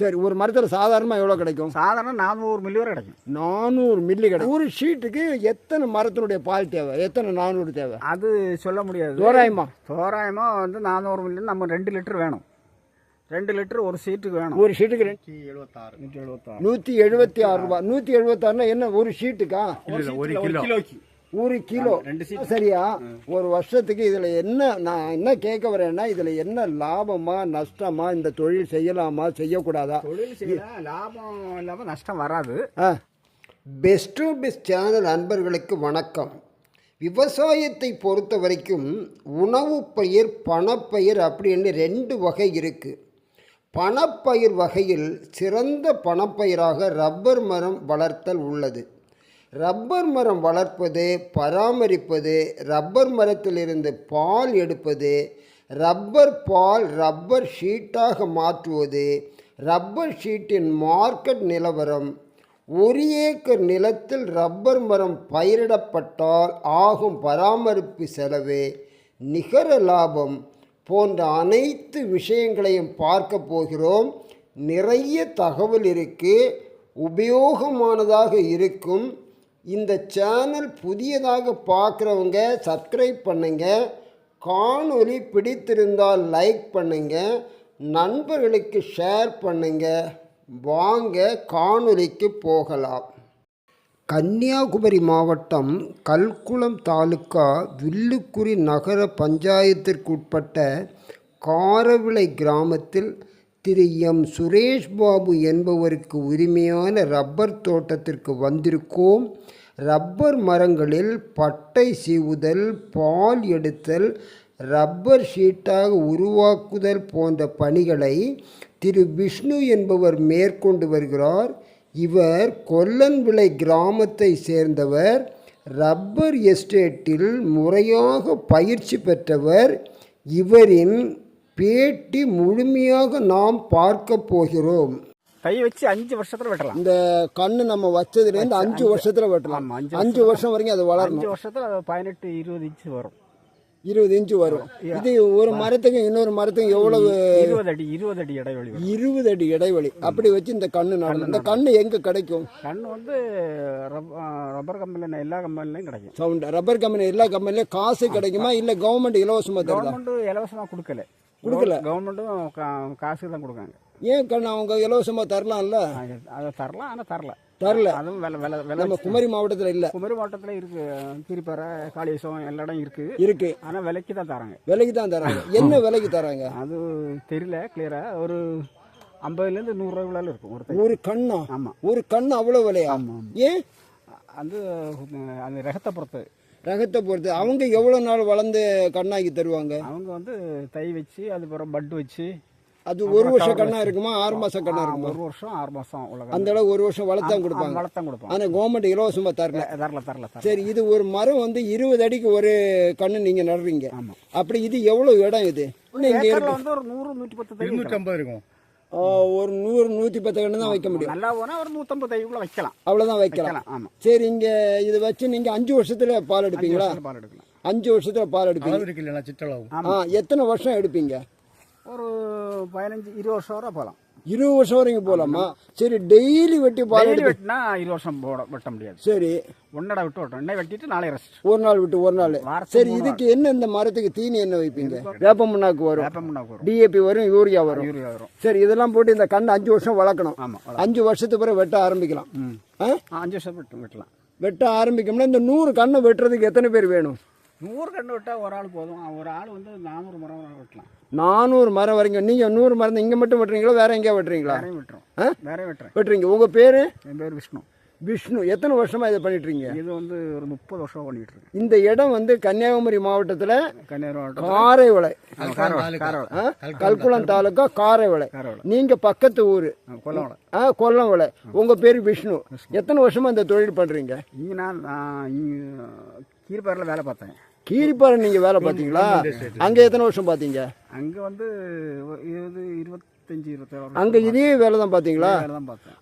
சரி ஒரு மரத்தில் சாதாரணமாக எவ்வளோ கிடைக்கும்? சாதாரண நானூறு மில்லி வரை கிடைக்கும். நானூறு மில்லி கிடைக்கும். ஒரு ஷீட்டுக்கு எத்தனை மரத்தினுடைய பால் தேவை? எத்தனை நானூறு தேவை? அது சொல்ல முடியாது. தோராயமா? தோராயமாக வந்து நானூறு மில்லி நம்ம ரெண்டு லிட்டர் வேணும். ரெண்டு லிட்டர் ஒரு சீட்டுக்கு வேணும். ஒரு ஷீட்டுக்கு ரெண்டு எழுபத்தாறு நூற்றி எழுபத்தாறு நூற்றி எழுபத்தி ஆறு ரூபாய். நூற்றி எழுபத்தாறுனா என்ன ஒரு ஷீட்டுக்கா? ஒரு கிலோக்கு. ஒரு கிலோ. சரியா? ஒரு வருஷத்துக்கு இதில் என்ன நான் என்ன கேட்க வரேன்னா இதில் என்ன லாபமா நஷ்டமா இந்த தொழில் செய்யலாமா செய்யக்கூடாதா? தொழில் செய்யலாம் லாபம் இல்லாமல் நஷ்டம் வராது. ஆ. பெஸ்ட் டு பெஸ்ட் சேனல் அன்பர்களுக்கு வணக்கம். விவசாயத்தை பொறுத்த வரைக்கும் உணவு பயிர் பணப்பயிர் அப்படின்னு ரெண்டு வகை இருக்குது பணப்பயிர் வகையில் சிறந்த பணப்பயிராக ரப்பர் மரம் வளர்த்தல் உள்ளது. ரப்பர் மரம் வளர்ப்பது பராமரிப்பது ரப்பர் மரத்திலிருந்து பால் எடுப்பது ரப்பர் பால் ரப்பர் ஷீட்டாக மாற்றுவது ரப்பர் ஷீட்டின் மார்க்கெட் நிலவரம் ஒரு ஏக்கர் நிலத்தில் ரப்பர் மரம் பயிரிடப்பட்டால் ஆகும் பராமரிப்பு செலவு நிகர லாபம் போன்ற அனைத்து விஷயங்களையும் பார்க்க போகிறோம். நிறைய தகவல் இருக்குது உபயோகமானதாக இருக்கும். இந்த சேனல் புதியதாக பார்க்குறவங்க சப்ஸ்கிரைப் பண்ணுங்க. காணொலி பிடித்திருந்தால் லைக் பண்ணுங்க. நண்பர்களுக்கு ஷேர் பண்ணுங்க. வாங்க காணொலிக்கு போகலாம். கன்னியாகுமரி மாவட்டம் கல்குளம் தாலுக்கா வில்லுக்குரி நகர பஞ்சாயத்திற்குட்பட்ட காரவிளை கிராமத்தில் திரு எம் சுரேஷ் பாபு என்பவருக்கு உரிமையான ரப்பர் தோட்டத்திற்கு வந்திருக்கோம். ரப்பர் மரங்களில் பட்டை சீவுதல் பால் எடுத்தல் ரப்பர் ஷீட்டாக உருவாக்குதல் போன்ற பணிகளை திரு விஷ்ணு என்பவர் மேற்கொண்டு வருகிறார். இவர் கொல்லன்விளை கிராமத்தை சேர்ந்தவர். ரப்பர் எஸ்டேட்டில் முறையாக பயிற்சி பெற்றவர். இவரின் பேட்டி முழுமையாக நாம் பார்க்க போகிறோம். தை வச்சு அஞ்சு வருஷத்துல வெட்டலாம். இந்த கண்ணு நம்ம வச்சதுலேருந்து அஞ்சு வருஷத்துல வெட்டலாம். அஞ்சு வருஷம் வரைக்கும் அது வளரணும். அஞ்சு வருஷத்துல அது பதினெட்டு இருபது இன்ச்சு வரும். இருபது இன்ச்சு வரும். இது ஒரு மரத்துக்கு இன்னொரு மரத்துக்கு எவ்வளவு இருபது அடி இருபது அடி இடைவெளி இருபது அடி இடைவெளி. அப்படி வச்சு இந்த கண்ணு நடணும் இந்த கண்ணு எங்க கிடைக்கும்? கண்ணு வந்து ரப்பர் கம்பெனியில் எல்லா கம்பெனிலையும் கிடைக்கும். சவுண்ட். ரப்பர் கம்பெனி எல்லா கம்பெனிலையும் காசு கிடைக்குமா? இல்ல கவர்மெண்ட் இலவசமா தருதா? கவர்மெண்ட்டு இலவசமாக கொடுக்கல. கொடுக்கல. கவர்மெண்ட்டும் காசு தான் கொடுக்காங்க ஏன் கண்ணு அவங்க இலவசமா தரலாம்ல? அது- அதை தரலாம் ஆனால் தரல. தரல. அதுவும் விலை விலை விலை நம்ம குமரி மாவட்டத்துல இல்ல. குமரி மாவட்டத்தில் இருக்கு. திருப்பறை காளியசம் எல்லா இடம் இருக்கு. இருக்கு. ஆனால் விலைக்கு தான் தராங்க. விலைக்கு தான் தராங்க. என்ன விலைக்கு தராங்க? அது தெரியல கிளியரா ஒரு ஐம்பதுலேருந்து நூறுரூவாக்குள்ள இருக்கும் ஒரு ஒரு கண்ணா? ஆமாம் ஒரு கண்ணு அவ்வளவு விலையா? ஆமாம் ஏன்? அது அந்த ரகத்தை பொறுத்து ரகத்தை பொறுத்து அவங்க எவ்வளவு நாள் வளர்ந்து கண்ணாக்கி தருவாங்க? அவங்க வந்து தை வச்சு அதுக்கப்புறம் பட்டு வச்சு அது ஒரு வருஷம் கண்ணா இருக்குமா? ஆறு மாசம் கண்ணா இருக்குமா? ஒரு வருஷம் ஆறு உலக அந்த அளவு ஒரு வருஷம் வளர்த்தான் கொடுப்பாங்க. வளர்த்தான் கொடுப்பாங்க. ஆனா கவர்மெண்ட் இலவசமா தரல. தரல தரல சரி இது ஒரு மரம் வந்து இருபது அடிக்கு ஒரு கண்ணு நீங்க நடுறீங்க. அப்படி இது எவ்வளவு இடம் இது? வந்து ஒரு நூறு நூற்றி பத்து தை வைக்கலாம். இருக்கும். ஒரு நூறு நூத்தி பத்து கண்ணு தான் வைக்க முடியும். நல்லா போனால் ஒரு நூற்றம்பது தைக்குள்ள வைக்கலாம். அவ்வளவுதான் வைக்கலாம். ஆமாம் சரி இங்க இது வச்சு நீங்க அஞ்சு வருஷத்துல பால் எடுப்பீங்களா? பால் எடுக்கலாம். அஞ்சு வருஷத்துல பால் எடுப்பீங்க. சிற்றளவு? ஆ எத்தனை வருஷம் எடுப்பீங்க? ஒரு பதினஞ்சு இருபது வருஷம் வரை போகலாம். இருபது வருஷம் வரைக்கும் போலாமா சரி டெய்லி வெட்டி பால் டெய்லி எடுப்பீங்க. வெட்டினா இருபது வருஷம் போட வெட்ட முடியாது. சரி. ஒன்னடா விட்டு வெட்டணும் இன்னை வெட்டிட்டு நாளை ரெஸ்ட் ஒரு நாள் விட்டு ஒரு நாள். சரி இதுக்கு என்ன இந்த மரத்துக்கு தீனி என்ன வைப்பீங்க? வேப்ப முன்னாக்கு வரும். வேப்பமுன்னாக்கு வரும். டிஏபி வரும் யூரியா வரும். யூரியா வரும். சரி இதெல்லாம் போட்டு இந்த கண்ணு அஞ்சு வருஷம் வளர்க்கணும். ஆமாம் அஞ்சு வருஷத்துக்கு பிறகு வெட்ட ஆரம்பிக்கலாம்? அஞ்சு வருஷம் வெட்டு வெட்டலாம். வெட்ட ஆரம்பிக்கணும்னா இந்த நூறு கண்ணை வெட்டுறதுக்கு எத்தனை பேர் வேணும்? நூறு கண்டு விட்டால் ஒரு ஆள் போதும். ஒரு ஆள் வந்து நானூறு மரம் வரை வெட்டலாம். நானூறு மரம் வரைக்கும். நீங்க நூறு மரம் இங்க மட்டும் வெட்டுறீங்களா வேற எங்கேயா வெட்டுறீங்களா? வேறையும் வெட்டுறோம்? வேறையும் வெட்டுறேன். வெட்டுறீங்க. உங்க பேரு? என் பேர் விஷ்ணு. விஷ்ணு எத்தனை வருஷமா இதை பண்ணிட்டு இருக்கீங்க இது வந்து ஒரு முப்பது வருஷம் பண்ணிட்டு இருக்கேன் இந்த இடம் வந்து கன்னியாகுமரி மாவட்டத்துல கன்னியாகுமரி காரைவளை? கல்குளம் தாலுக்கா. காரைவளை. காரவாடை நீங்க பக்கத்து ஊரு. கொல்லவாடை ஆ கொல்லவளை. உங்க பேரு விஷ்ணு. எத்தனை வருஷமா இந்த தொழில் பண்றீங்க? இங்கே நான் கீழ்பாரில் வேலை பார்த்தேன். கீரிப்பாறை நீங்க வேலை பார்த்தீங்களா? அங்க எத்தனை வருஷம் பார்த்தீங்க? அங்கே வந்து இருபது இருபத்தஞ்சி அங்க இதே வேலை தான் பார்த்தீங்களா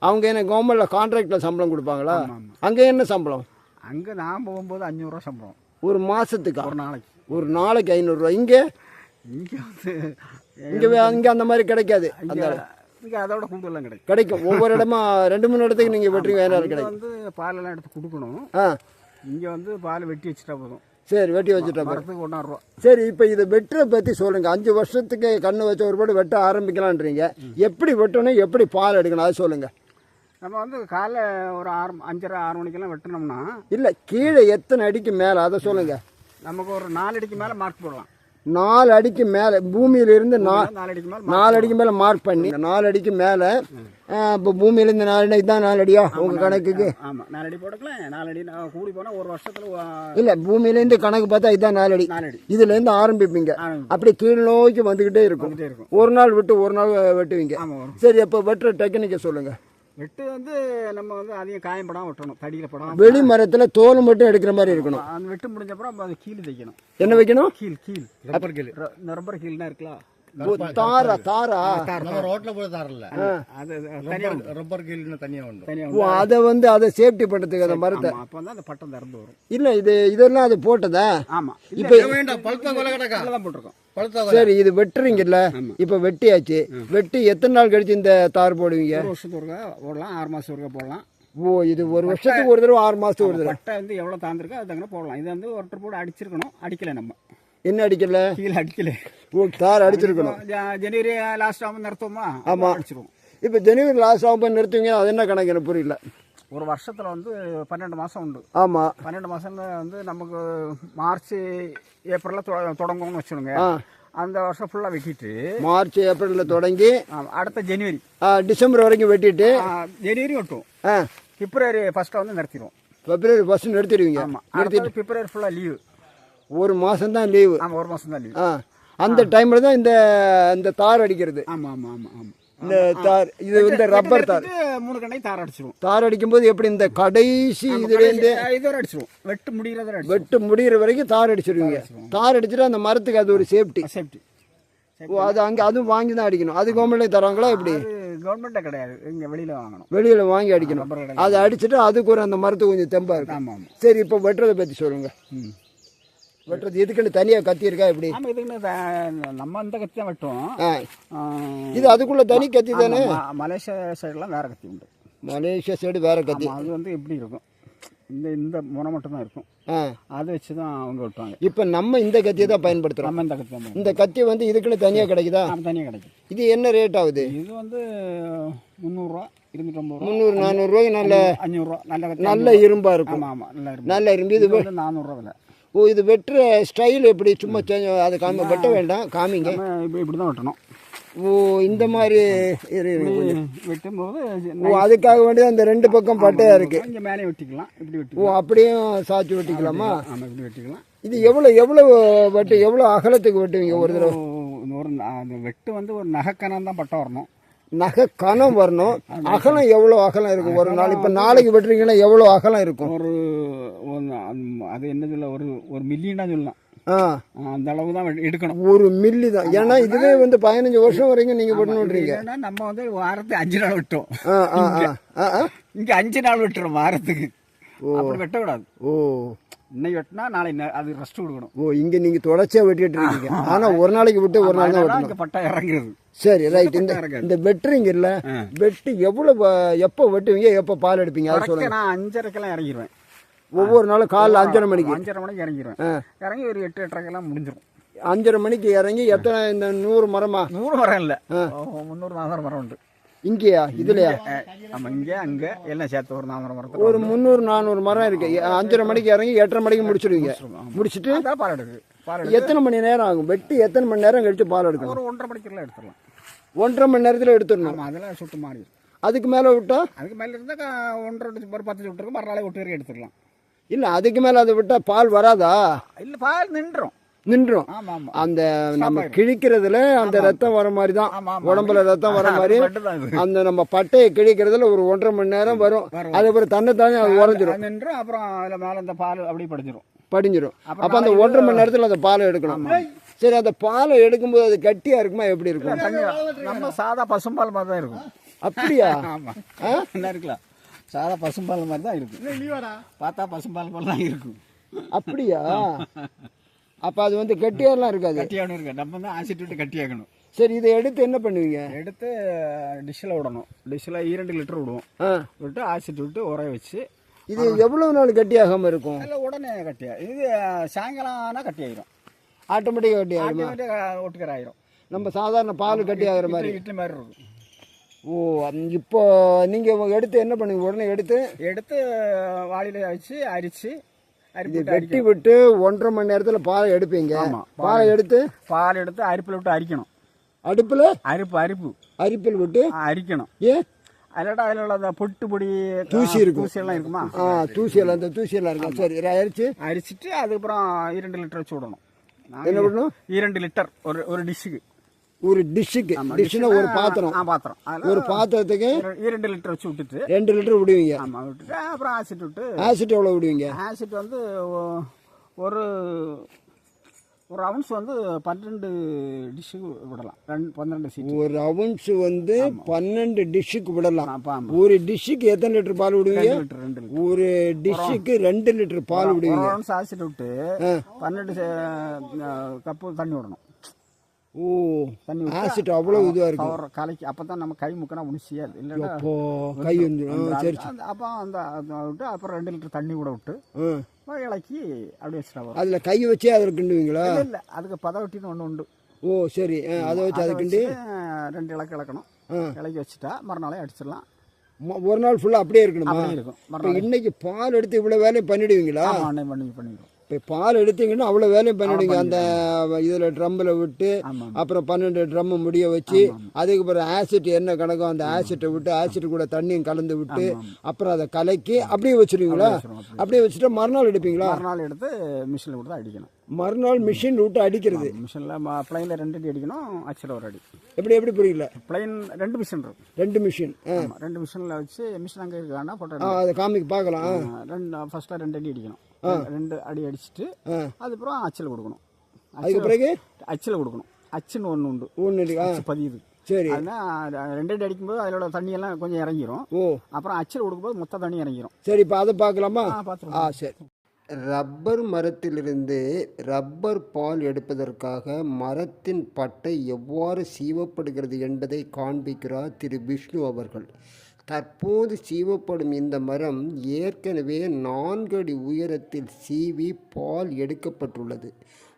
அவங்க என்ன கவர்மெண்ட்ல கான்ட்ராக்ட்ல சம்பளம் கொடுப்பாங்களா? அங்க என்ன சம்பளம்? அங்கே நான் போகும்போது அஞ்சூறுரூவா சம்பளம். ஒரு மாசத்துக்கா? ஒரு நாளைக்கு. ஒரு நாளைக்கு ஐநூறுரூவா இங்க? இங்கே வந்து இங்க இங்க அந்த மாதிரி கிடைக்காது. அந்த இங்கே அதோட கூடுதலாம் கிடைக்கும். கிடைக்கும். ஒவ்வொரு இடமா ரெண்டு மூணு இடத்துக்கு நீங்கள் வெட்டுறீங்க. இங்க கிடைக்கும் வந்து பாலெல்லாம் எடுத்து கொடுக்கணும். ஆ. இங்கே வந்து பால் வெட்டி வச்சுட்டா போதும். சரி வெட்டி வச்சுட்டா பாரு. மரத்துக்கு ஒன்றா ரூபா. சரி இப்போ இது வெட்டுற பற்றி சொல்லுங்க. அஞ்சு வருஷத்துக்கு கண்ணு வச்ச ஒரு பாடு வெட்ட ஆரம்பிக்கலான்றீங்க. எப்படி வெட்டணும் எப்படி பால் எடுக்கணும் அது சொல்லுங்க. நம்ம வந்து காலைல ஒரு ஆறு அஞ்சரை ஆறு மணிக்கெல்லாம் வெட்டினோம்னா இல்லை கீழே எத்தனை அடிக்கு மேலே அதை சொல்லுங்க. நமக்கு ஒரு நாலு அடிக்கு மேலே மார்க் போடலாம். நாலு அடிக்கு மேலே பூமியிலிருந்து நாலு அடிக்கு மேலே மார்க் பண்ணி. நாலு அடிக்கு மேலே இப்போ பூமியிலேருந்து நாலு அடி தான் நாலு அடியா உங்கள் கணக்குக்கு? ஆமாம் நாலு அடி போட்டுக்கலாம். நாலு அடி கூடி போனால் ஒரு வருஷத்தில் இல்லை பூமியிலேருந்து கணக்கு பார்த்தா இதுதான் நாலு அடி. இதுலேருந்து ஆரம்பிப்பீங்க. அப்படி கீழ் நோக்கி வந்துக்கிட்டே இருக்கும். ஒரு நாள் விட்டு ஒரு நாள் வெட்டுவீங்க. சரி அப்போ வெட்டுற டெக்னிக்கை சொல்லுங்கள் வெட்டு வந்து நம்ம வந்து அதிகம் காயப்படாம வெட்டணும். தடியில் படாம. வெளி மரத்தில் தோல் மட்டும் எடுக்கிற மாதிரி இருக்கணும். அந்த வெட்டு முடிஞ்ச அப்புறம் அப்ப அது கீழ் தைக்கணும் என்ன வைக்கணும்? கீழ் கீழ். ரப்பர் இந்த ரப்பர் கீழ்னா இருக்கலாம் தாரா தாரா. நம்ம ரோட்ல போய் தரல. அது ரப்பர் தனியா உண்டு. வந்து அதை சேஃப்டி பண்ணுறதுக்கு அந்த மரத்தை அப்போ வந்து அந்த பட்டம் திறந்து வரும். இல்லை இது இதெல்லாம் அது போட்டதா? ஆமாம் இப்போ வேண்டாம் பழுத்த கொலை கிடக்கா? தான் போட்டிருக்கோம். சரி இது வெட்டுறீங்கல்ல? இப்போ வெட்டியாச்சு. வெட்டி எத்தனை நாள் கழிச்சு இந்த தார் போடுவீங்க? ஒரு வருஷத்துக்கு ஒருக்கா போடலாம் ஆறு மாதம் ஒருக்கா போடலாம். ஓ இது ஒரு வருஷத்துக்கு ஒரு தடவை ஆறு மாசத்துக்கு ஒரு தடவை? பட்டை வந்து எவ்வளோ தாந்திருக்கோ அது தங்க போடலாம். இது வந்து ஒருத்தர் போட்டு அடிச்சிருக்கணும் அடிக்கல நம்ம. என்ன அடிக்கல? கீழே அடிக்கல. ஓ தார் அடிச்சிருக்கணும். ஜனவரி லாஸ்ட் ஆகும் நிறுத்துவோமா? ஆமா. அடிச்சிருவோம் இப்போ ஜனவரி லாஸ்ட் ஆகும் நிறுத்துவீங்க அது என்ன கணக்கு எனக்கு புரியல. ஒரு வருஷத்தில் வந்து பன்னெண்டு மாதம் உண்டு. ஆமாம் பன்னெண்டு மாதம்ல வந்து நமக்கு மார்ச் ஏப்ரலில் தொடங்கும்னு வச்சுடுங்க ஆ. அந்த வருஷம் ஃபுல்லாக வெட்டிட்டு மார்ச் ஏப்ரலில் தொடங்கி அடுத்த ஜனவரி. டிசம்பர் வரைக்கும் வெட்டிட்டு ஜனவரி வெட்டுவோம். ஆ. பிப்ரவரி ஃபஸ்ட்டை வந்து நிறுத்திடுவோம். பிப்ரவரி ஃபஸ்ட்டு நிறுத்திடுவீங்க. ஆமாம் அடுத்தது பிப்ரவரி ஃபுல்லாக லீவு ஒரு மாதம் தான் லீவு ஆமாம் ஒரு மாதம் தான் லீவு ஆ. அந்த டைமில் தான் இந்த இந்த தார் அடிக்கிறது. ஆமாம் ஆமாம் ஆமாம் ஆமாம் இந்த தார் இது வந்து ரப்பர் தார். மூணு கண்ணை தார் அடிச்சிருவோம். தார் அடிக்கும்போது எப்படி இந்த கடைசி இதுலேருந்து இது வரை அடிச்சிருவோம். வெட்டு அடிச்சிருவோம். வெட்டு முடிகிற வரைக்கும் தார் அடிச்சிருவீங்க. தார் அடிச்சுட்டு அந்த மரத்துக்கு அது ஒரு சேஃப்டி சேஃப்டி ஓ அது அங்கே அதுவும் வாங்கி தான் அடிக்கணும். அது கவர்மெண்ட்லேயே தராங்களா எப்படி? கவர்மெண்ட்டே கிடையாது. இங்கே வெளியில் வாங்கணும். வெளியில் வாங்கி அடிக்கணும். அதை அடிச்சுட்டு அதுக்கு ஒரு அந்த மரத்துக்கு கொஞ்சம் தெம்பா இருக்கும். சரி இப்போ வெட்டுறதை பற்றி சொல்லுங்க. ம். வெட்டுறது. இதுக்குன்னு தனியாக கத்தி இருக்கா எப்படி ஆமாம் இதுக்குன்னு நம்ம அந்த கத்தி தான் வெட்டுவோம். இது அதுக்குள்ள தனி கத்தி தானே? மலேசியா சைடெலாம் வேறு கத்தி உண்டு. மலேசியா சைடு வேற கத்தி. அது வந்து எப்படி இருக்கும்? இந்த இந்த முனை மட்டும் தான் இருக்கும். அதை வச்சு தான் அவங்க வெட்டுவாங்க. இப்போ நம்ம இந்த கத்தியை தான் பயன்படுத்துகிறோம் நம்ம இந்த கத்தி இந்த கத்தி வந்து இதுக்குன்னு தனியாக கிடைக்குதா? தனியாக கிடைக்கும். இது என்ன ரேட் ஆகுது? இது வந்து முந்நூறுரூவா முந்நூறு நானூறுரூவாய்க்கு நல்ல அஞ்சூறுரூவா. நல்ல நல்ல இரும்பாக இருக்கும். ஆமாம் ஆமாம் நல்லா இரும்பு. இது நானூறுரூவா விலை. ஓ இது வெட்டுற ஸ்டைல் எப்படி? சும்மா சேஞ்ச் அது காமி வெட்ட வேண்டாம் காமிங்க. இப்படி தான் வெட்டணும். ஓ இந்த மாதிரி. வெட்டும்போது ஓ அதுக்காக வேண்டிய அந்த ரெண்டு பக்கம் பட்டையா இருக்கு. இங்கே மேலே வெட்டிக்கலாம் இப்படி ஓ வெட்டிக்கலாம். அப்படியும் சாச்சி வெட்டிக்கலாமா? ஆமாம் இப்படி வெட்டிக்கலாம் இது எவ்வளோ எவ்வளோ வெட்டு எவ்வளோ அகலத்துக்கு வெட்டுவீங்க ஒரு தடவை? ஒரு- அந்த வெட்டு வந்து ஒரு நகைக்கணம் தான் பட்டம் வரணும். நகை கனம் வரணும். அகலம் எவ்வளோ அகலம் இருக்கும்? ஒரு நாள் இப்போ நாளைக்கு வெட்டுறீங்கன்னா எவ்வளோ அகலம் இருக்கும்? ஒரு அது என்ன சொல்ல ஒரு ஒரு மில்லியனா சொல்லலாம். அந்த அளவு தான் எடுக்கணும். ஒரு மில்லி தான். ஏன்னா இதுவே வந்து பதினஞ்சு வருஷம் வரைக்கும் வெட்டணுன்றீங்க. இல்லைன்னா நம்ம வந்து வாரத்துக்கு அஞ்சு நாள் வெட்டோம் இங்க. அஞ்சு நாள் வெட்டுறோம் வாரத்துக்கு. அப்படி வெட்டக்கூடாது. ஓ. இன்னைக்கு வெட்டினா நாளை அது ரெஸ்ட் கொடுக்கணும். ஓ இங்கே நீங்கள் தொடர்ச்சியாக வெட்டிட்டு இருக்கீங்க. ஆனால் ஒரு நாளைக்கு விட்டு ஒரு நாள் தான் வெட்டணும். பட்டா இறங்குறது. சரி ரைட் இந்த. இந்த வெட்டுறீங்கல்ல வெட்டு எவ்வளோ எப்போ வெட்டுவீங்க எப்போ பால் எடுப்பீங்க? அது சொல்லுங்க. நான் அஞ்சரைக்கெல்லாம் இறங்கிடுவேன் ஒவ்வொரு நாளும் காலைல அஞ்சரை மணிக்கு. அஞ்சரை மணிக்கு இறங்கிடுவேன். இறங்கி ஒரு எட்டு எட்டரைக்கெல்லாம் முடிஞ்சிடும் அஞ்சரை மணிக்கு இறங்கி எத்தனை இந்த நூறு மரமா? நூறு மரம் இல்லை. முந்நூறு நானூறு மரம் உண்டு. இங்கேயா? இதுலையா? நம்ம இங்கே அங்கே எல்லாம் சேர்த்து ஒரு நானூறு மரத்துக்கு ஒரு முந்நூறு நானூறு மரம் இருக்கு. அஞ்சரை மணிக்கு இறங்கி எட்டரை மணிக்கு முடிச்சிடுவீங்க. முடிச்சிட்டு பால் எடுத்து எத்தனை மணி நேரம் ஆகும்? வெட்டி எத்தனை மணி நேரம் கழிச்சு பால் எடுக்கணும்? ஒரு ஒன்றரை மணிக்கெல்லாம் எடுத்துடலாம். ஒன்றரை மணி நேரத்தில் எடுத்துடணும். அதெல்லாம் சுட்டு மாறி அதுக்கு மேலே விட்டா? அதுக்கு மேலே இருந்தால் ஒன்றரை ஒரு பத்து சுட்டு இருக்கும் மறுநாளே விட்டு வரைக்கும் எடுத்துக்கலாம் இல்லை அதுக்கு மேலே அதை விட்டா பால் வராதா? இல்லை பால் நின்றோம் நின்றும் அந்த நம்ம கிழிக்கிறதுல அந்த ரத்தம் வர மாதிரி தான். உடம்புல ரத்தம் வர மாதிரி. அந்த நம்ம பட்டையை கிழிக்கிறதுல ஒரு ஒன்றரை மணி நேரம் வரும். அதுக்கப்புறம் தன்னை தானே அது உறைஞ்சிரும். நின்றும் அப்புறம் அதில் மேலே இந்த பால் அப்படியே படிஞ்சிரும். படிஞ்சிரும். அப்புறம் அப்போ அந்த ஒன்றரை மணி நேரத்தில் அந்த பாலை எடுக்கணும். சரி அந்த பாலை எடுக்கும்போது அது கட்டியா இருக்குமா? எப்படி இருக்கும்? நம்ம சாதா பசும்பால் மாதிரி தான் இருக்கும். அப்படியா? ஆமாம் நல்லா இருக்கலாம். சாதா பசும்பால் மாதிரி தான் இருக்கும். பார்த்தா பசும்பால் போல தான் இருக்கும். அப்படியா? அப்போ அது வந்து கெட்டியாலாம் இருக்காது. கட்டியாகணும் இருக்கு நம்ம தான் ஆசிட் விட்டு கட்டியாகணும் சரி இதை எடுத்து என்ன பண்ணுவீங்க? எடுத்து டிஷ்ஷில் விடணும். டிஷ்ஷில் இரண்டு லிட்டர் விடுவோம். ஆ. விட்டு ஆசிட் விட்டு உரைய வச்சு இது எவ்வளவு நாள் கட்டியாகாம இருக்கும்? அதில் உடனே கட்டியா இது சாயங்காலம் ஆனால் கட்டி ஆயிரும் ஆட்டோமேட்டிக்காக கட்டி ஆகுமா ஆட்டோமேட்டிக் ஒட்டுக்கரை ஆயிரும் நம்ம சாதாரண பால் கட்டி ஆகிற மாதிரி. இட்லி மாதிரி இருக்கும். ஓ இப்போ நீங்கள் எடுத்து என்ன பண்ணுவீங்க? உடனே எடுத்து எடுத்து வாளியில் வச்சு அரிச்சு இது வெட்டி விட்டு ஒன்றரை மணி நேரத்தில் பாலை எடுப்பீங்க. பாலை எடுத்து பால் எடுத்து அரிப்பில் விட்டு அரிக்கணும். அடுப்பில்? அரிப்பு அரிப்பு. அரிப்பில் விட்டு? அரிக்கணும். ஏன்? அதில் அதில் உள்ள அந்த பொட்டு பொடி தூசி இருக்கும். தூசி எல்லாம் இருக்குமா? ஆ தூசியெல்லாம் அந்த தூசியெல்லாம் இருக்கும். சரி அரிச்சு? அரிச்சிட்டு அதுக்கப்புறம் இரண்டு லிட்டர் வச்சு விடணும். என்ன பண்ணணும் இரண்டு லிட்டர் ஒரு ஒரு டிஷ்ஷுக்கு. ஒரு டிஷ்ஷுக்கு டிஷ்ஷுனா ஒரு பாத்திரம். ஆ பாத்திரம். ஒரு பாத்திரத்துக்கு இரண்டு லிட்டர் வச்சு விட்டுட்டு. ரெண்டு லிட்டர் விடுவீங்க. ஆமாம் விட்டுட்டு. அப்புறம் ஆசிட் விட்டு. ஆசிட் எவ்வளோ விடுவீங்க? ஆசிட் வந்து ஒரு ஒரு அவுன்ஸ் வந்து பன்னெண்டு டிஷ்ஷுக்கு விடலாம். ரெண்டு பன்னெண்டு சீட்டு ஒரு அவுன்ஸ் வந்து பன்னெண்டு டிஷ்ஷுக்கு விடலாம். ஒரு டிஷ்ஷுக்கு எத்தனை லிட்டர் பால் விடுவீங்க? ஒரு டிஷ்ஷுக்கு ரெண்டு லிட்டர் பால் விடுவீங்க. அவுன்ஸ் ஆசிட் விட்டு பன்னெண்டு கப்பு தண்ணி விடணும். ஓ தண்ணி ஆசிட் அவ்வளோ இதுவாக இருக்கும் கலைக்கு அப்போ தான் நம்ம கை முக்கினா ஒன்றும் செய்யாது இல்லைன்னா அப்போ கை வந்துடும் சரி அப்போ அந்த விட்டு அப்புறம் ரெண்டு லிட்டர் தண்ணி கூட விட்டு இலக்கி அப்படியே வச்சுட்டா அதில் கை வச்சே அதில் கிண்டுவீங்களா இல்லை இல்லை அதுக்கு பதவட்டின்னு ஒன்று உண்டு. ஓ சரி. அதை வச்சு அதை கிண்டி ரெண்டு இலக்கு இலக்கணும். இலக்கி வச்சுட்டா மறுநாளே அடிச்சிடலாம். ஒரு நாள் ஃபுல்லாக அப்படியே இருக்கணுமா? இருக்கும் இன்னைக்கு பால் எடுத்து இவ்வளோ வேலையும் பண்ணிடுவீங்களா? பண்ணி பண்ணிடுவோம். இப்போ பால் எடுத்தீங்கன்னா அவ்வளோ வேலையும் பண்ணிடுவீங்க அந்த இதில் ட்ரம்மில் விட்டு அப்புறம் பன்னெண்டு ட்ரம்மு முடிய வச்சு அதுக்கப்புறம் ஆசிட் என்ன கணக்கோ அந்த ஆசிட்டை விட்டு ஆசிட் கூட தண்ணியும் கலந்து விட்டு அப்புறம் அதை கலக்கி அப்படியே வச்சிருவீங்களா? அப்படியே. வச்சுட்டு மறுநாள் எடுப்பீங்களா? மறுநாள் எடுத்து மிஷினில் கொடுத்து அடிக்கணும். மறுநாள் மிஷின் விட்டு அடிக்கிறது. மிஷினில் பிளைனில் ரெண்டு அடி அடிக்கணும் அச்சில் ஒரு அடி. எப்படி எப்படி புரியல? பிளைன் ரெண்டு மிஷின் இருக்கும் ரெண்டு மிஷின் ரெண்டு மிஷினில் வச்சு மிஷின் அங்கே இருக்காங்கன்னா ஆ, போட்டோ அதை காமிக்கு பார்க்கலாம். ரெண்டு ஃபர்ஸ்ட்டில் ரெண்டு அடி அடிக்கணும். ரெண்டு அடி அடிச்சுட்டு. அதுக்கப்புறம் அச்சில் கொடுக்கணும். அதுக்கு பிறகு? அச்சில் கொடுக்கணும். அச்சுன்னு ஒன்று உண்டு. ஒன்று பதியுது. சரி. அதுனா ரெண்டு அடி அடிக்கும்போது அதிலோட தண்ணியெல்லாம் கொஞ்சம் இறங்கிரும். ஓ. அப்புறம் அச்சில் கொடுக்கும்போது மொத்த தண்ணி இறங்கிரும். சரி இப்போ அதை பார்க்கலாமா? ஆ சரி. ரப்பர் மரத்திலிருந்து ரப்பர் பால் எடுப்பதற்காக மரத்தின் பட்டை எவ்வாறு சீவப்படுகிறது என்பதை காண்பிக்கிறார் திரு விஷ்ணு அவர்கள். தற்போது சீவப்படும் இந்த மரம் ஏற்கனவே நான்கு அடி உயரத்தில் சீவி பால் எடுக்கப்பட்டுள்ளது.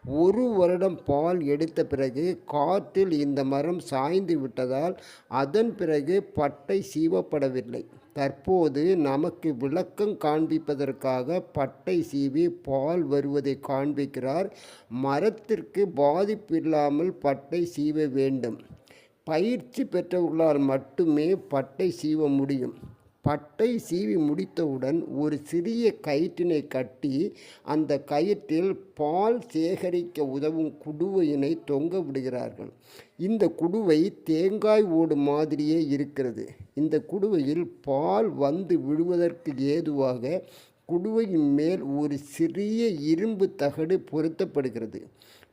ஒரு வருடம் பால் எடுத்த பிறகு காற்றில் இந்த மரம் சாய்ந்து விட்டதால் அதன் பிறகு பட்டை சீவப்படவில்லை. தற்போது நமக்கு விளக்கம் காண்பிப்பதற்காக பட்டை சீவி பால் வருவதை காண்பிக்கிறார். மரத்திற்கு பாதிப்பு இல்லாமல் பட்டை சீவ வேண்டும். பயிற்சி பெற்றவர்களால் மட்டுமே பட்டை சீவ முடியும். பட்டை சீவி முடித்தவுடன் ஒரு சிறிய கயிற்றினை கட்டி அந்த கயிற்றில் பால் சேகரிக்க உதவும் குடுவையினை தொங்க விடுகிறார்கள். இந்த குடுவை தேங்காய் ஓடு மாதிரியே இருக்கிறது. இந்த குடுவையில் பால் வந்து விழுவதற்கு ஏதுவாக குடுவையின் மேல் ஒரு சிறிய இரும்பு தகடு பொருத்தப்படுகிறது.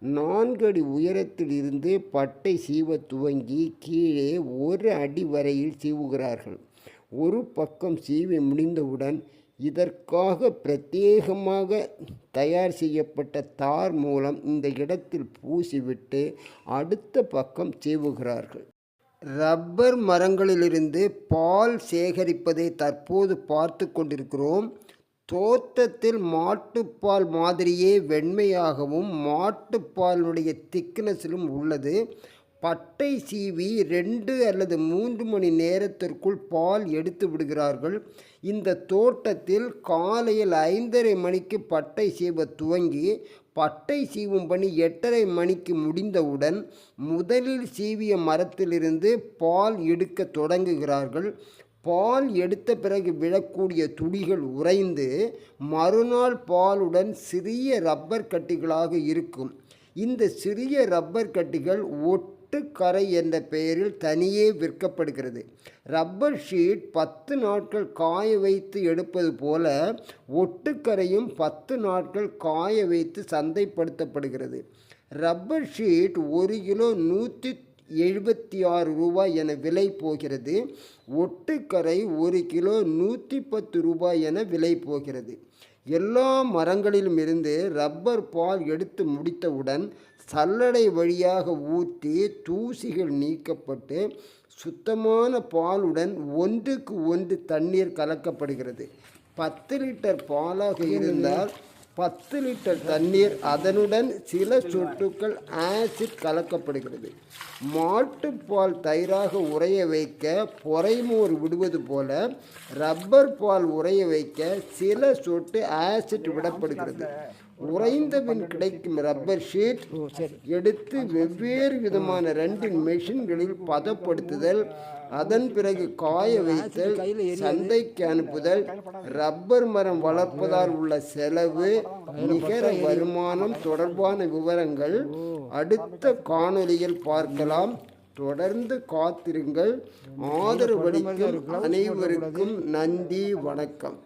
நான்கு அடி உயரத்தில் இருந்து பட்டை சீவ துவங்கி கீழே ஒரு அடி வரையில் சீவுகிறார்கள். ஒரு பக்கம் சீவி முடிந்தவுடன் இதற்காக பிரத்யேகமாக தயார் செய்யப்பட்ட தார் மூலம் இந்த இடத்தில் பூசிவிட்டு அடுத்த பக்கம் சீவுகிறார்கள். ரப்பர் மரங்களிலிருந்து பால் சேகரிப்பதை தற்போது பார்த்து கொண்டிருக்கிறோம். தோற்றத்தில் மாட்டுப்பால் மாதிரியே வெண்மையாகவும் மாட்டுப்பாலுடைய திக்னஸிலும் உள்ளது. பட்டை சீவி ரெண்டு அல்லது மூன்று மணி நேரத்திற்குள் பால் எடுத்து விடுகிறார்கள். இந்த தோட்டத்தில் காலையில் ஐந்தரை மணிக்கு பட்டை சீவ துவங்கி பட்டை சீவும் பணி எட்டரை மணிக்கு முடிந்தவுடன் முதலில் சீவிய மரத்திலிருந்து பால் எடுக்க தொடங்குகிறார்கள். பால் எடுத்த பிறகு விழக்கூடிய துளிகள் உறைந்து மறுநாள் பாலுடன் சிறிய ரப்பர் கட்டிகளாக இருக்கும். இந்த சிறிய ரப்பர் கட்டிகள் ஒட்டுக்கரை என்ற பெயரில் தனியே விற்கப்படுகிறது. ரப்பர் ஷீட் பத்து நாட்கள் காய வைத்து எடுப்பது போல ஒட்டுக்கரையும் பத்து நாட்கள் காய வைத்து சந்தைப்படுத்தப்படுகிறது. ரப்பர் ஷீட் ஒரு கிலோ நூற்றி எழுபத்தி ஆறு ரூபாய் என விலை போகிறது. ஒட்டுக்கரை ஒரு கிலோ நூற்றி பத்து ரூபாய் என விலை போகிறது. எல்லா மரங்களிலும் இருந்து ரப்பர் பால் எடுத்து முடித்தவுடன் சல்லடை வழியாக ஊற்றி தூசிகள் நீக்கப்பட்டு சுத்தமான பாலுடன் ஒன்றுக்கு ஒன்று தண்ணீர் கலக்கப்படுகிறது. பத்து லிட்டர் பாலாக இருந்தால் பத்து லிட்டர் தண்ணீர் அதனுடன் சில சொட்டுக்கள் ஆசிட் கலக்கப்படுகிறது. மாட்டுப்பால் தயிராக உறைய வைக்க பொறைமோர் விடுவது போல ரப்பர் பால் உறைய வைக்க சில சொட்டு ஆசிட் விடப்படுகிறது. உறைந்த பின் கிடைக்கும் ரப்பர் ஷீட் எடுத்து வெவ்வேறு விதமான ரெண்டு மெஷின்களில் பதப்படுத்துதல் அதன் பிறகு காய வைத்தல் சந்தைக்கு அனுப்புதல் ரப்பர் மரம் வளர்ப்பதால் உள்ள செலவு நிகர வருமானம் தொடர்பான விவரங்கள் அடுத்த காணொளியில் பார்க்கலாம். தொடர்ந்து காத்திருங்கள். ஆதரவளிக்கும் அனைவருக்கும் நன்றி வணக்கம்.